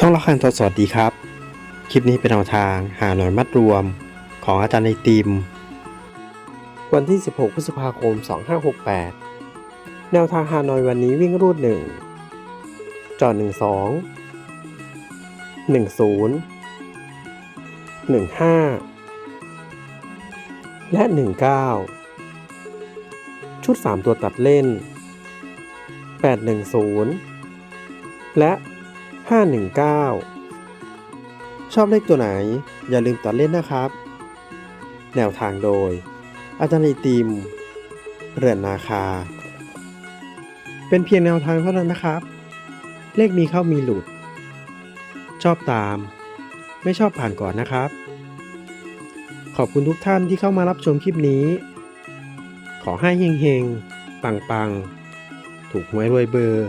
ช่องละครทศสวัสดีครับ คลิปนี้เป็นแนวทางหาหน่วยมัดรวมของอาจารย์ในติม วันที่ 16 พฤษภาคม 2568 แนวทางหาหน่อยวันนี้วิ่งรูด 1 จอด 12 10 15 และ 19 ชุด 3 ตัวตัดเล่น 810 และ 519 ชอบเลขตัวไหน อย่าลืมตัดเล่นนะครับ แนวทางโดย อาจารย์ไอติม เรือนนาคา เป็นเพียงแนวทางเท่านั้นนะครับ เลขมีเข้ามีหลุด ชอบตาม ไม่ชอบผ่านก่อนนะครับ ขอบคุณทุกท่านที่เข้ามารับชมคลิปนี้ ขอให้เฮงๆ ปังๆ ถูกหวยรวยเบอร์